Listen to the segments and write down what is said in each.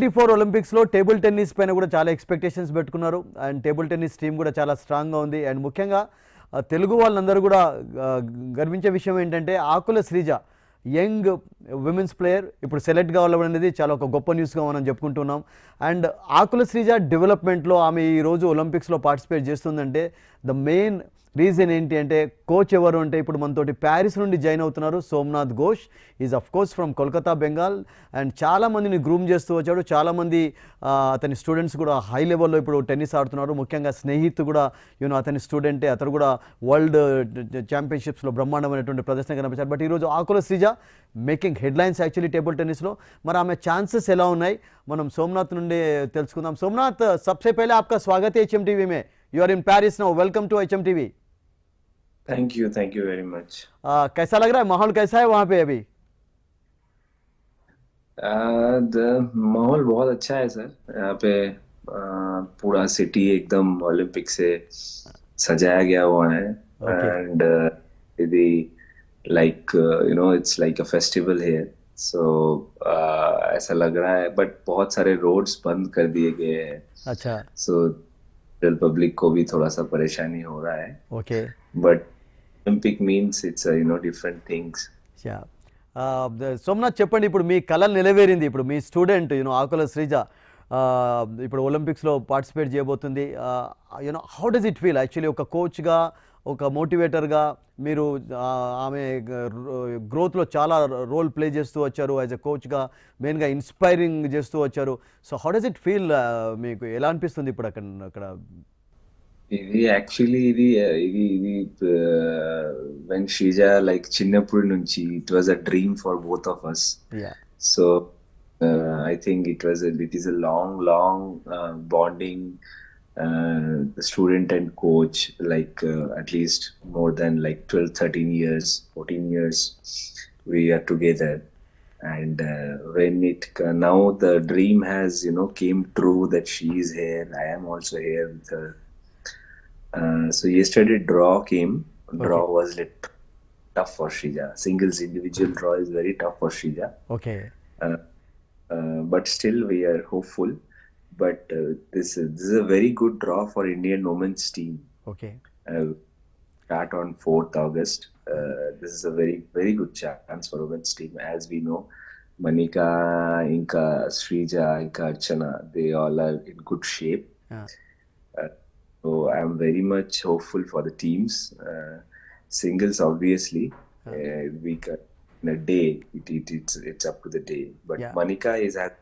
Twenty four ఒలింపిక్స్లో table tennis పైన కూడా చాలా ఎక్స్పెక్టేషన్స్ పెట్టుకున్నారు. అండ్ టేబుల్ టెన్నిస్ టీం కూడా చాలా స్ట్రాంగ్గా ఉంది. అండ్ ముఖ్యంగా తెలుగు వాళ్ళందరూ కూడా గర్వించే విషయం ఏంటంటే Akula Sreeja young women's player ఇప్పుడు సెలెక్ట్ కావడం అనేది చాలా ఒక గొప్ప న్యూస్గా మనం చెప్పుకుంటున్నాం. అండ్ ఆకుల శ్రీజ డెవలప్మెంట్లో ఆమె ఈరోజు ఒలింపిక్స్లో పార్టిసిపేట్ చేస్తుందంటే ద మెయిన్ రీజన్ ఏంటి అంటే కోచ్ ఎవరు అంటే ఇప్పుడు మనతోటి ప్యారిస్ నుండి జాయిన్ అవుతున్నారు Somnath Ghosh. Is of course from Kolkata Bengal and చాలామందిని గ్రూమ్ చేస్తూ వచ్చాడు. చాలామంది అతని స్టూడెంట్స్ కూడా హై లెవెల్లో ఇప్పుడు టెన్నిస్ ఆడుతున్నారు. ముఖ్యంగా స్నేహిత్ కూడా యూనో అతని స్టూడెంటే అతను కూడా వరల్డ్ ఛాంపియన్షిప్స్లో uh, బ్రహ్మాండమైనటువంటి ప్రదర్శన కనిపించారు బట్ ఈరోజు Akula Sreeja making headlines actually table టెన్నిస్లో మరి ఆమె ఛాన్సెస్ ఎలా ఉన్నాయి? మనం సోమనాథ్ నుండి తెలుసుకుందాం. సోమనాథ్ సబ్సే పేలే ఆప్కా స్వాగత్ HM TV May. You are in Paris now welcome to HM TV thank you thank you very much कैसा लग रहा है? माहौल कैसा है वहाँ पे अभी? माहौल बहुत अच्छा है सर। यहाँ पे पूरा सिटी एकदम ओलंपिक से सजाया गया हुआ है। एंड यदि like you know it's like a festival here so ऐसा लग रहा है। बट बहुत सारे रोड्स बंद कर दिए गए हैं। अच्छा। सो so, पब्लिक को भी थोड़ा सा परेशानी हो रहा है। Okay okay. But olympic means it's uh, you know different things. Somnath uh, చెప్పండి ఇప్పుడు మీ కళ నిలవేరింది ఇప్పుడు మీ student you know Akula Sreeja uh, ఇప్పుడు ఒలింపిక్స్లో పార్టిసిపేట్ చేయబోతుంది. You know how does it feel actually ఒక కోచ్గా ఒక మోటివేటర్గా మీరు uh, ఆమె గ్రోత్లో చాలా రోల్ ప్లే చేస్తూ వచ్చారు యాజ్ ఎ కోచ్గా మెయిన్గా ఇన్స్పైరింగ్ చేస్తూ వచ్చారు. So how does it feel మీకు? ఎలా అనిపిస్తుంది ఇప్పుడు అక్కడ అక్కడ ఇది యాక్చువల్లీ ఇది ఇది ఇది వెన్ శ్రీజ లైక్ చిన్నప్పటి నుంచి it was a dream for both of us yeah so I think it was it is a long long bonding student and coach like at least more than like twelve thirteen years fourteen years we are together and uh, when it now the dream has you know came true that she is here i am also here with her uh, so yesterday draw came. Draw okay. was lit, tough for Shija. Singles individual draw is very tough for Shija. Okay. Uh, uh, but still we are hopeful. But uh, this is this is a very good draw for Indian women's team. Okay. Uh, start on 4th August. this is a very very good chance for women's team. As we know, Manika, Inka, Srija, Inka Archana, they all are in good shape. Yeah. So I'm very much hopeful for the teams. Uh, singles, obviously, okay. uh, we can, in a day. It, it, it's it's up to the day. But yeah. Manika is at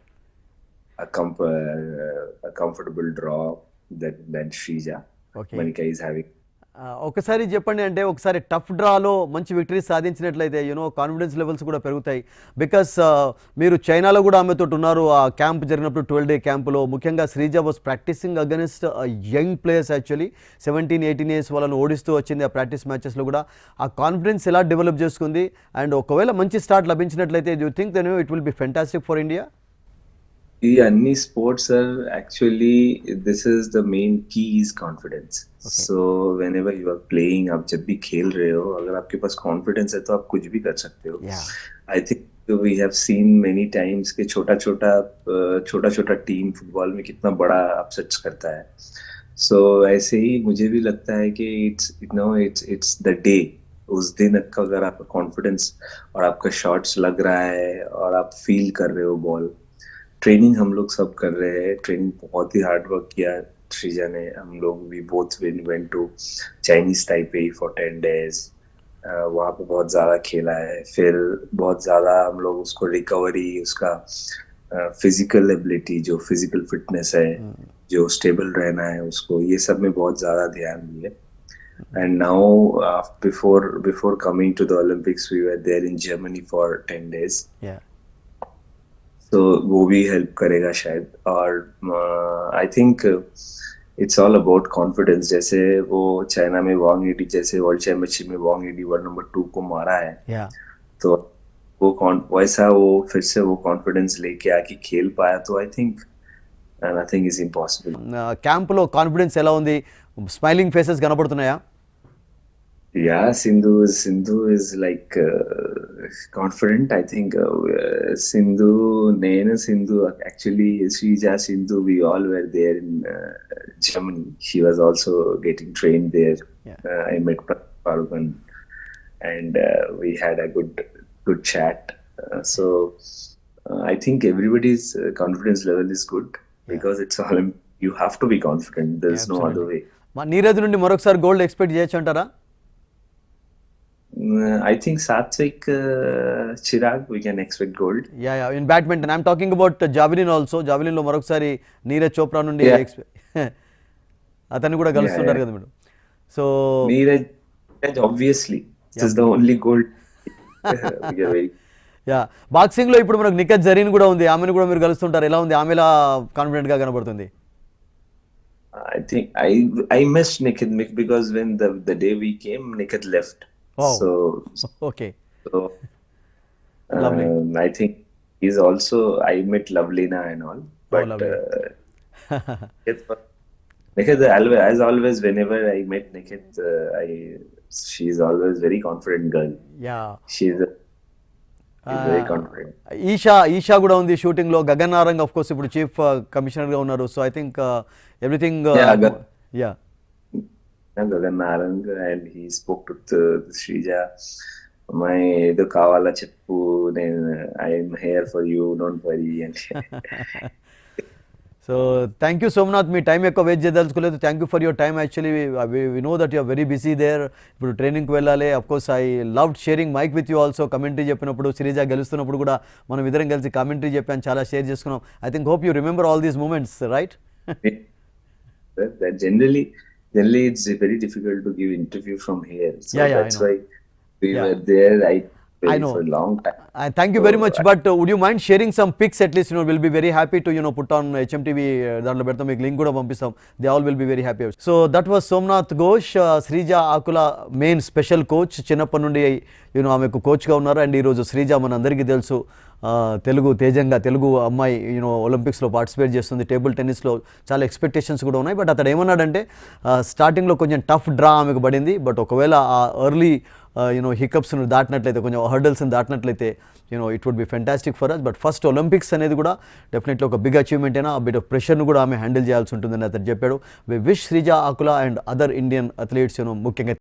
a comp uh, a comfortable draw that than Shrija. Okay. Manika is having ఒకసారి చెప్పండి అంటే ఒకసారి tough డ్రాలో మంచి victory సాధించినట్లయితే you know confidence levels కూడా పెరుగుతాయి. Because మీరు చైనాలో కూడా ఆమెతో ఉన్నారు. ఆ క్యాంప్ జరిగినప్పుడు ట్వెల్వ్ డే క్యాంప్లో. ముఖ్యంగా Sreeja was practising against young players actually seventeen eighteen years వాళ్ళని ఓడిస్తూ వచ్చింది ఆ ప్రాక్టీస్ మ్యాచెస్లో కూడా. ఆ కాన్ఫిడెన్స్ ఎలా డెవలప్ చేసుకుంది? అండ్ ఒకవేళ మంచి start లభించినట్లయితే you think then it will be fantastic for India any sports are actually this is the main key is confidence. So whenever you are playing आप जब भी खेल रहे हो अगर आपके पास कॉन्फिडेंस है तो आप कुछ भी कर सकते हो। I think we have seen many times के छोटा छोटा छोटा छोटा टीम फुटबॉल में कितना बड़ा अपसेट्स करता है। सो so, ऐसे ही मुझे भी लगता है कि it's no it's it's the day उस दिन का अगर आपका कॉन्फिडेंस और आपका शॉट्स लग रहा है और आप फील कर रहे हो बॉल ट्रेनिंग हम लोग सब कर रहे हैं। ट्रेनिंग बहुत ही हार्ड वर्क किया श्रीजा ने हम लोग भी both went to Chinese Taipei for ten days वहाँ पे बहुत ज़्यादा खेला है। फिर बहुत ज़्यादा हम लोग उसको रिकवरी उसका फ़िज़िकल एबिलिटी जो फ़िज़िकल फिटनेस है जो स्टेबल रहना है उसको ये सब में बहुत ज़्यादा ध्यान दिए and now before before coming to the Olympics we were there in Germany for ten days yeah तो वो भी हेल्प करेगा शायद और I think it's all about confidence जैसे वो चाइना में वांग एडी जैसे वर्ल्ड चैंपियनशिप में Wang Yidi world number two को मारा है యా तो वो कौन वैसा वो फिर से वो कॉन्फिडेंस लेके आके खेल पाया तो I think nothing is impossible క్యాంప్లో కాన్ఫిడెన్స్ ఎలా ఉంది స్మైలింగ్ ఫేసెస్ కనబడుతున్నాయా Yeah, Sindhu is Sindhu is like uh, confident. I think uh, uh, Sindhu, Nena Sindhu, actually Srija Sindhu, we all were there in uh, Germany. She was also getting trained there. Yeah. Uh, I met Parugan, and uh, we had a good good chat. Uh, so uh, I think everybody's uh, confidence level is good because it's Olymp. You have to be confident. There's no other way. మా నీరజ్ నుండి మరొకసారి gold expect చేయొచ్చు అంటారా Uh, I think Satvik uh, Chirag, we can expect gold. Yeah yeah in badminton I'm talking about javelin also జావెలిన్లో మరొకసారి నీరజ్ చోప్రా నుండి Yeah. అతన్ని కూడా కలుస్తుంటారు కదా madam so Neeraj, Neeraj, obviously, this is the only gold. we are very. Yeah బాక్సింగ్లో ఇప్పుడు మనకు నిఖత్ జరీన్ కూడా ఉంది ఆమెను కూడా మీరు కలుస్తుంటారు ఎలా ఉంది ఆమె ఎలా కాన్ఫిడెంట్గా కనబడుతుంది I think I I missed Nikhil because when the the day we came, Nikhil left. Oh. So okay so um, I think he's also I met Lovelina and all, but lovely. uh, Nikhil was- Nikhil, always, as always, whenever I met Nikhil, uh, I she's always very confident girl. Yeah She's, a, she's very confident. Esha Esha కూడా ఉంది షూటింగ్లో Gagan Narang of course ఇప్పుడు chief కమిషనర్గా ఉన్నారు so I think everything Yeah, yeah Narang and he spoke to the, Srija. My ఏదో కావాలా చెప్పు నేను I'm here for you don't worry and so thank you Somnath me time ఎక్కువ wait చేయదలుచుకోలేదు. Thank you for your time. Actually we know that you're very busy there. ఇప్పుడు ట్రైనింగ్కి వెళ్ళాలి. Of course I love sharing mic with you also commentary చెప్పినప్పుడు సిరీజా గెలుస్తున్నప్పుడు కూడా మనం ఇద్దరం కలిసి commentary చెప్పాను చాలా షేర్ చేసుకున్నాం. I think hope you remember all these moments right that generally it's very difficult to give interview from here. So Yeah, yeah, that's why we Yeah. were there. I I know. for a long time. Thank you very much but would you mind sharing some pics at least you will be very happy to you know put on HMTV దాంట్లో పెడతాం మీకు link కూడా పంపిస్తాం. They all will be very happy so that was Somnath Ghosh Sreeja Akula main special coach చిన్నప్పటి నుండి you know ఆమెకు కోచ్గా ఉన్నారు. అండ్ ఈరోజు శ్రీజ మనందరికీ తెలుసు. ఆ, తెలుగు తేజంగా తెలుగు అమ్మాయి యూనో ఒలింపిక్స్లో పార్టిసిపేట్ చేస్తుంది. టేబుల్ టెన్నిస్లో చాలా ఎక్స్పెక్టేషన్స్ కూడా ఉన్నాయి. బట్ అతడు ఏమన్నాడంటే స్టార్టింగ్లో కొంచెం టఫ్ డ్రా ఆమెకు పడింది. బట్ ఒకవేళ ఆ ఎర్లీ Uh, యూనో హికప్స్ను దాటినట్లయితే కొంచెం హర్డల్స్ని దాటినట్లయితే you know it would be fantastic for us but first Olympics అనేది కూడా డెఫినెట్లీ ఒక బిగ్ అచీవ్మెంట్ అయినా ఆ బిట్ ఆఫ్ ప్రెషర్ను కూడా ఆమె హ్యాండిల్ చేయాల్సి ఉంటుందని అతను చెప్పాడు. We wish Sreeja Akula and other Indian athletes you know ముఖ్యంగా